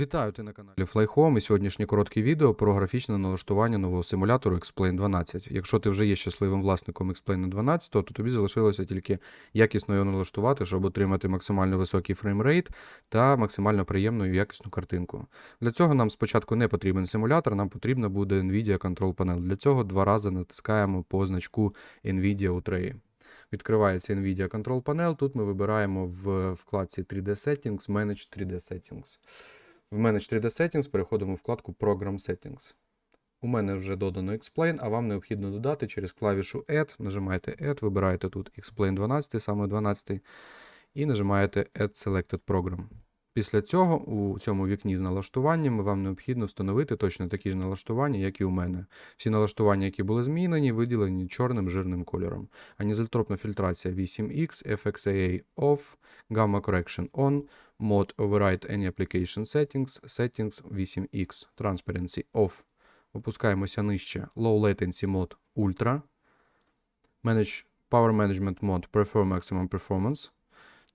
Вітаю ти на каналі FlyHome і сьогоднішнє коротке відео про графічне налаштування нового симулятору X-Plane 12. Якщо ти вже є щасливим власником X-Plane 12, то тобі залишилося тільки якісно його налаштувати, щоб отримати максимально високий фреймрейт та максимально приємну і якісну картинку. Для цього нам спочатку не потрібен симулятор, нам потрібна буде NVIDIA Control Panel. Для цього два рази натискаємо по значку NVIDIA у треї. Відкривається NVIDIA Control Panel. Тут ми вибираємо в вкладці 3D Settings Manage 3D Settings. В Manage 3D Settings переходимо в вкладку Program Settings. У мене вже додано Explain, а вам необхідно додати через клавішу Add. Нажимаєте Add, вибираєте тут Explain 12, саме 12, і нажимаєте Add Selected Program. Після цього у цьому вікні з налаштуваннями вам необхідно встановити точно такі ж налаштування, як і у мене. Всі налаштування, які були змінені, виділені чорним жирним кольором. Анізотропна фільтрація 8X, FXAA Off, Gamma Correction On, Mode Override Any Application Settings, Settings 8X, Transparency Off. Опускаємося нижче. Low Latency Mode Ultra. Manage Power Management Mode Prefer Maximum Performance.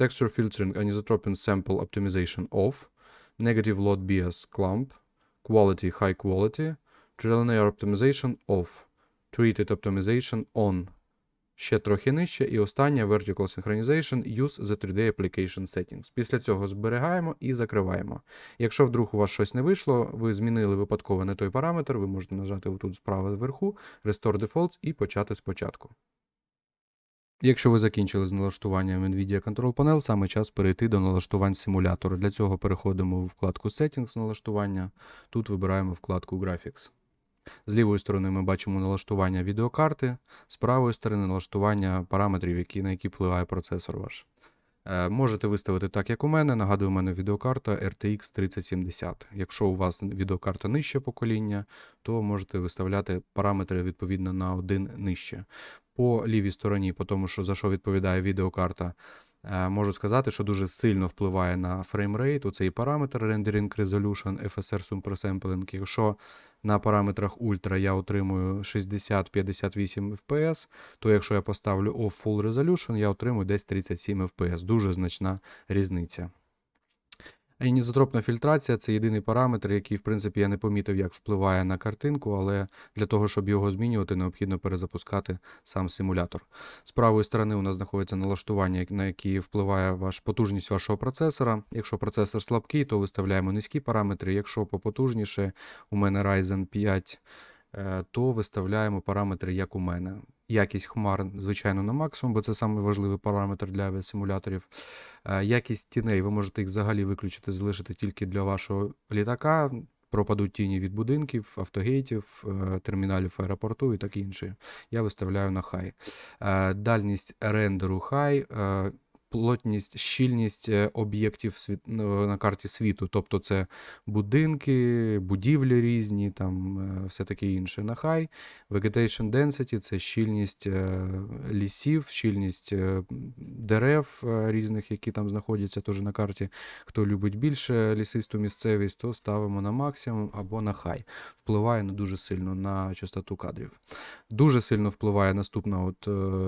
Texture Filtering Anisotropin Sample Optimization Off. Negative Load Bias Clump. Quality High Quality. Trilinear Optimization Off. Treated Optimization On. Ще трохи нижче. І останнє Vertical Synchronization Use the 3D Application Settings. Після цього зберігаємо і закриваємо. Якщо вдруг у вас щось не вийшло, ви змінили випадково не той параметр, ви можете нажати тут справа вверху Restore Defaults і почати спочатку. Якщо ви закінчили з налаштуванням NVIDIA Control Panel, саме час перейти до налаштувань симулятору. Для цього переходимо у вкладку Settings налаштування. Тут вибираємо вкладку Graphics. З лівої сторони ми бачимо налаштування відеокарти, з правої сторони налаштування параметрів, які, на які впливає процесор ваш. Е, можете виставити так, як у мене. Нагадую, у мене відеокарта RTX 3070. Якщо у вас відеокарта нижче покоління, то можете виставляти параметри відповідно на один нижче. По лівій стороні, по тому, що за що відповідає відеокарта, е, можу сказати, що дуже сильно впливає на фреймрейт. Оцей параметр Rendering Resolution, FSR Supersampling. Якщо на параметрах Ultra я отримую 60-58 FPS, то якщо я поставлю Off Full Resolution, я отримую десь 37 FPS. Дуже значна різниця. Інізотропна фільтрація це єдиний параметр, який, в принципі, я не помітив, як впливає на картинку, але для того, щоб його змінювати, необхідно перезапускати сам симулятор. З правої сторони у нас знаходиться налаштування, на які впливає ваш потужність вашого процесора. Якщо процесор слабкий, то виставляємо низькі параметри. Якщо попотужніше, у мене Ryzen 5, е, то виставляємо параметри, як у мене. Якість хмар, звичайно, на максимум, бо це самий важливий параметр для авіасимуляторів. Е, Якість тіней, ви можете їх взагалі виключити, залишити тільки для вашого літака. Пропадуть тіні від будинків, автогейтів, е, терміналів аеропорту і таке інше. Я виставляю на хай. Е, Дальність рендеру хай. Плотність, щільність е, об'єктів світ- ну, на карті світу, тобто це будинки, будівлі різні, там е, все таке інше на хай. Vegetation density це щільність е, лісів, щільність дерев різних, які там знаходяться теж на карті. Хто любить більше лісисту місцевість, то ставимо на максимум або на хай. Впливає не дуже сильно на частоту кадрів. Дуже сильно впливає наступне от,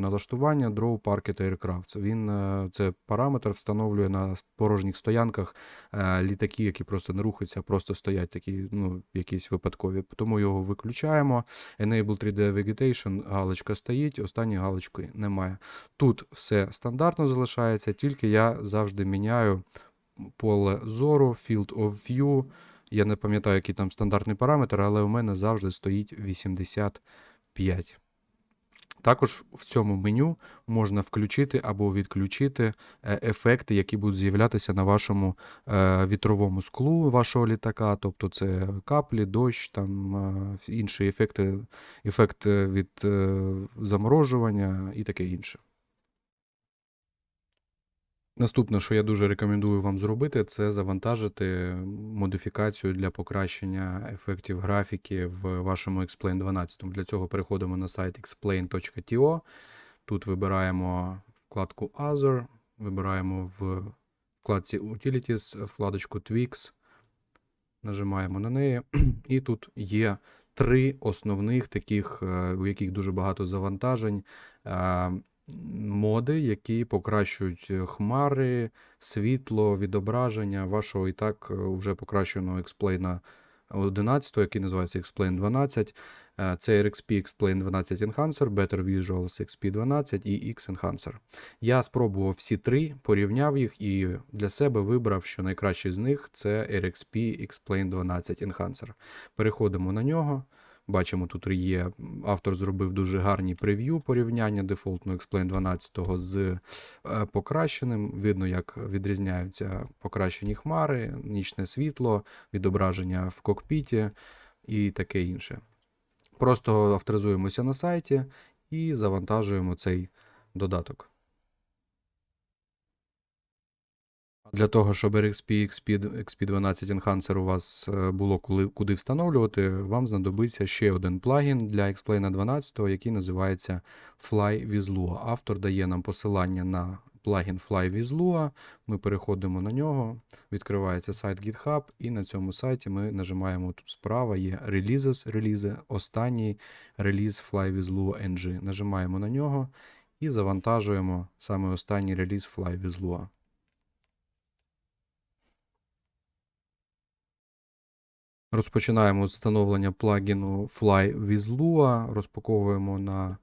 налаштування Draw Parket Aircraft. Він це параметр встановлює на порожніх стоянках е, літаки, які просто не рухаються, а просто стоять такі, ну, якісь випадкові. Тому його виключаємо. Enable 3D Vegetation, галочка стоїть, останньої галочки немає. Тут все стандартно залишається, тільки я завжди міняю поле зору, Field of View. Я не пам'ятаю, який там стандартний параметр, але у мене завжди стоїть 85. Також в цьому меню можна включити або відключити е, ефекти, які будуть з'являтися на вашому е, вітровому склу вашого літака, тобто це каплі, дощ, там е, інші ефекти, ефект від заморожування і таке інше. Наступне, що я дуже рекомендую вам зробити, це завантажити модифікацію для покращення ефектів графіки в вашому Explain 12. Для цього переходимо на сайт explain.to. Тут вибираємо вкладку Other, вибираємо в вкладці Utilities вкладочку Tweaks, нажимаємо на неї, і тут є три основних таких, е, у яких дуже багато завантажень. Моди, які покращують е, хмари, світло, відображення вашого і так е, вже покращеного Explain 11, який називається Explain 12. Е, Це RXP Explain 12 Enhancer, Better Visuals XP 12 і X Enhancer. Я спробував всі три, порівняв їх і для себе вибрав, що найкращий з них це RXP Explain 12 Enhancer. Переходимо на нього. Бачимо, тут є. Автор зробив дуже гарні прев'ю порівняння дефолтного Explain 12 з е, покращеним. Видно, як відрізняються покращені хмари, нічне світло, відображення в кокпіті і таке інше. Просто авторизуємося на сайті і завантажуємо цей додаток. Для того, щоб RXP XP, XP12 Enhancer у вас е, було коли, куди встановлювати, вам знадобиться ще один плагін для Explain 12, який називається Fly with Lua. Автор дає нам посилання на плагін Fly with Lua. Ми переходимо на нього, відкривається сайт GitHub, і на цьому сайті ми нажимаємо тут справа є Releases, релізи, останній реліз Fly with Lua NG. Нажимаємо на нього і завантажуємо саме останній реліз Fly with Lua. Розпочинаємо з встановлення плагіну Fly with Lua, розпаковуємо на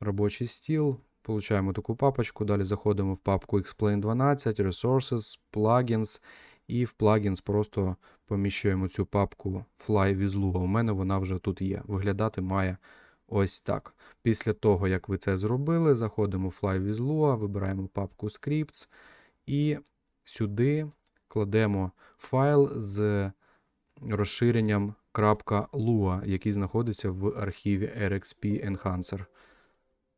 робочий стіл, получаємо таку папочку, далі заходимо в папку Explain 12, Resources, Plugins, і в Plugins просто поміщуємо цю папку Fly with Lua. У мене вона вже тут є. Виглядати має ось так. Після того, як ви це зробили, заходимо в Fly with Lua, вибираємо папку Scripts і сюди кладемо файл з розширенням .lua, який знаходиться в архіві RXP Enhancer.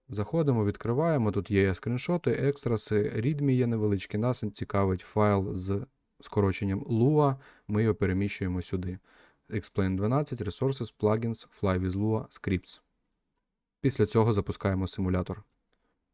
Заходимо, відкриваємо. Тут є скріншоти, екстраси, readme є невеличкі. Нас цікавить файл з скороченням Lua. Ми його переміщуємо сюди. Explain 12, Resources, Plugins, Fly with Lua, Scripts. Після цього запускаємо симулятор.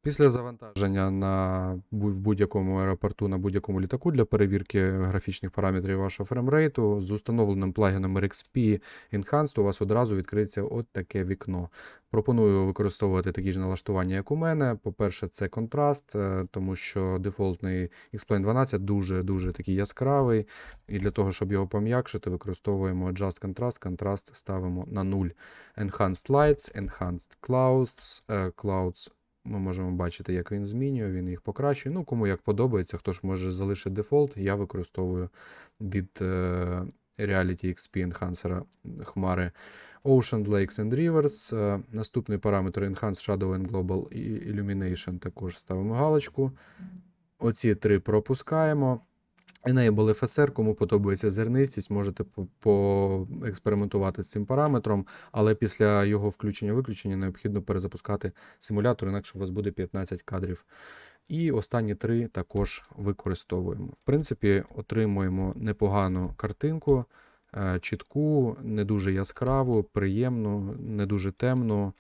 Після завантаження на в будь-якому аеропорту на будь-якому літаку для перевірки графічних параметрів вашого фреймрейту з установленим плагіном RXP Enhanced у вас одразу відкриється от таке вікно. Пропоную використовувати такі ж налаштування, як у мене. По-перше, це контраст, е, тому що дефолтний Explain 12 дуже-дуже такий яскравий. І для того, щоб його пом'якшити, використовуємо Adjust Contrast. Контраст ставимо на 0. Enhanced Lights, Enhanced Clouds, е, Clouds ми можемо бачити, як він змінює, він їх покращує. Ну, кому як подобається, хто ж може залишити дефолт. Я використовую від е, Reality XP Enhancer хмари Ocean, Lakes and Rivers. Е, наступний параметр Enhanced Shadow and Global Illumination також ставимо галочку. Оці три пропускаємо. Enable FSR, кому подобається зернистість, можете поекспериментувати з цим параметром, але після його включення-виключення необхідно перезапускати симулятор, інакше у вас буде 15 кадрів. І останні три також використовуємо. В принципі, отримуємо непогану картинку, е, чітку, не дуже яскраву, приємну, не дуже темну.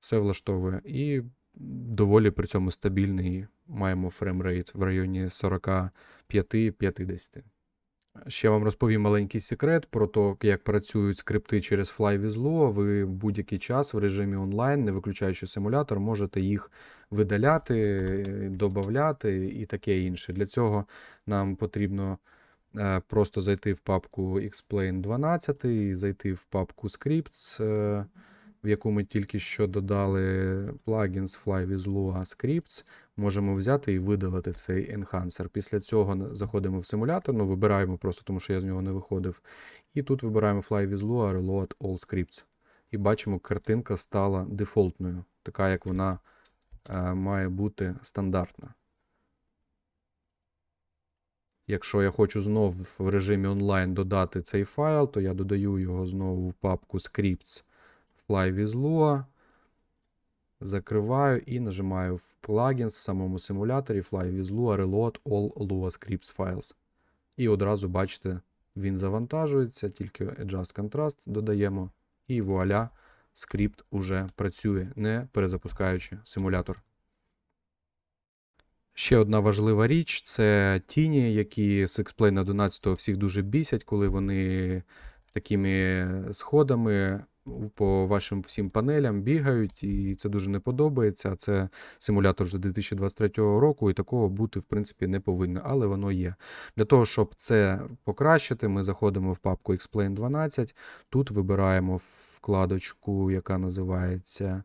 Все влаштовує. І доволі при цьому стабільний. Маємо фреймрейт в районі 45-50. Ще вам розповім маленький секрет про те, як працюють скрипти через Fly with Ви в будь-який час в режимі онлайн, не виключаючи симулятор, можете їх видаляти, додати і таке інше. Для цього нам потрібно е, просто зайти в папку Explain 12, і зайти в папку Scripts. В яку ми тільки що додали plugins Fly with Scripts, можемо взяти і видалити цей enhancer. Після цього заходимо в симулятор, ну вибираємо просто, тому що я з нього не виходив. І тут вибираємо Fly Reload All Scripts. І бачимо, картинка стала дефолтною, така як вона е, має бути стандартна. Якщо я хочу знов в режимі онлайн додати цей файл, то я додаю його знову в папку Scripts Fly with Lua. Закриваю і нажимаю в Plugins в самому симуляторі Fly with Lua Reload All Lua Scripts Files. І одразу бачите, він завантажується, тільки Adjust Contrast додаємо. І вуаля, скрипт уже працює, не перезапускаючи симулятор. Ще одна важлива річ це тіні, які з Explain 11 всіх дуже бісять, коли вони такими сходами по вашим всім панелям бігають, і це дуже не подобається. Це симулятор вже 2023 року, і такого бути, в принципі, не повинно, але воно є. Для того, щоб це покращити, ми заходимо в папку Explain 12. Тут вибираємо вкладочку, яка називається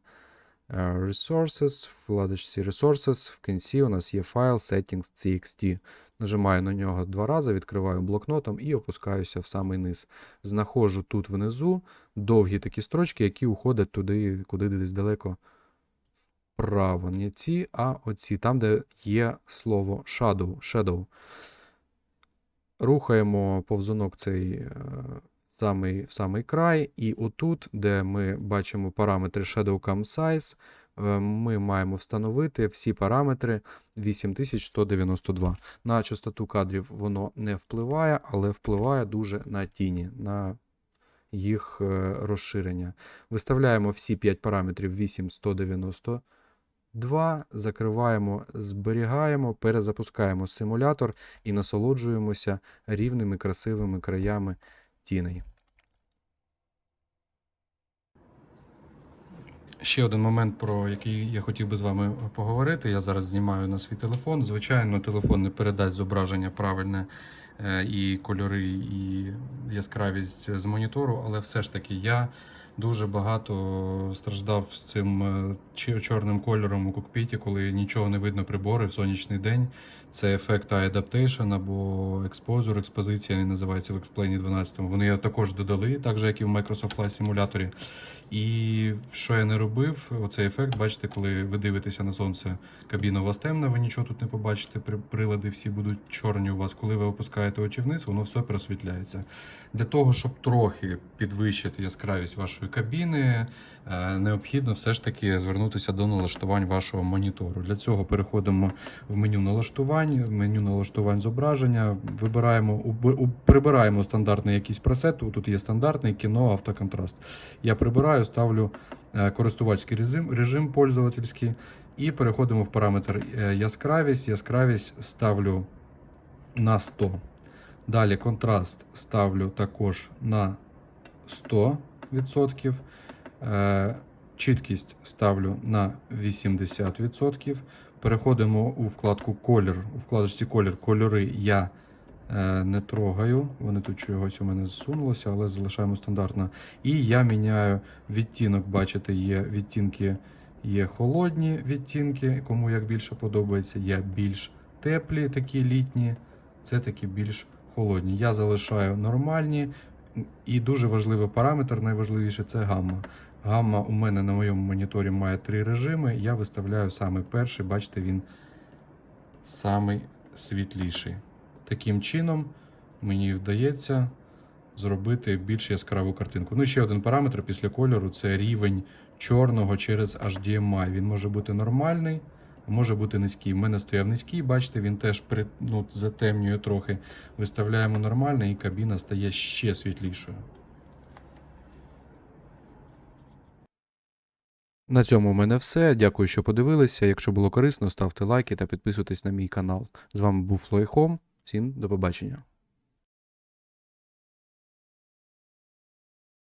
е, Resources. Вкладочці Resources в кінці у нас є файл settings.txt. Нажимаю на нього два рази, відкриваю блокнотом і опускаюся в самий низ. Знаходжу тут внизу довгі такі строчки, які уходять туди, куди десь далеко вправо. Не ці, а оці, там, де є слово shadow. shadow. Рухаємо повзунок цей е, самий, в самий край, і отут, де ми бачимо параметри Shadow Cam Size, ми маємо встановити всі параметри 8192. На частоту кадрів воно не впливає, але впливає дуже на тіні, на їх е, розширення. Виставляємо всі 5 параметрів 8192, закриваємо, зберігаємо, перезапускаємо симулятор і насолоджуємося рівними красивими краями тіней. Ще один момент, про який я хотів би з вами поговорити. Я зараз знімаю на свій телефон. Звичайно, телефон не передасть зображення правильне е, і кольори, і яскравість з монітору, але все ж таки я дуже багато страждав з цим е, чорним кольором у кокпіті, коли нічого не видно прибори в сонячний день. Це ефект Adaptation або Exposure, експозиція він називається в Explain 12. Вони його також додали, так же як і в Microsoft Flight Simulator. І що я не робив, оцей ефект, бачите, коли ви дивитеся на сонце, кабіна у вас темна, ви нічого тут не побачите, прилади всі будуть чорні у вас. Коли ви опускаєте очі вниз, воно все просвітляється. Для того, щоб трохи підвищити яскравість вашої кабіни, е, необхідно все ж таки звернутися до налаштувань вашого монітору. Для цього переходимо в меню налаштувань, меню налаштувань зображення, вибираємо, прибираємо стандартний якийсь пресет. Тут є стандартний кіно, автоконтраст. Я прибираю, ставлю е, користувацький режим, режим пользовательський, і переходимо в параметр е, яскравість. Яскравість ставлю на 100. Далі контраст ставлю також на 100%. Е, Чіткість ставлю на 80%. Переходимо у вкладку колір. У вкладочці колір кольори я е, не трогаю. Вони тут чогось у мене зсунулося, але залишаємо стандартно. І я міняю відтінок. Бачите, є відтінки, є холодні відтінки, кому як більше подобається. Є більш теплі, такі літні, це такі більш холодні. Я залишаю нормальні. І дуже важливий параметр, найважливіше це гамма. Гамма у мене на моєму моніторі має три режими. Я виставляю саме перший, бачите, він самий світліший. Таким чином, мені вдається зробити більш яскраву картинку. Ну і ще один параметр після кольору це рівень чорного через HDMI. Він може бути нормальний, може бути низький. У мене стояв низький, бачите, він теж при, ну, затемнює трохи. Виставляємо нормальний, і кабіна стає ще світлішою. На цьому у мене все. Дякую, що подивилися. Якщо було корисно, ставте лайки та підписуйтесь на мій канал. З вами був Флойхом. Всім до побачення.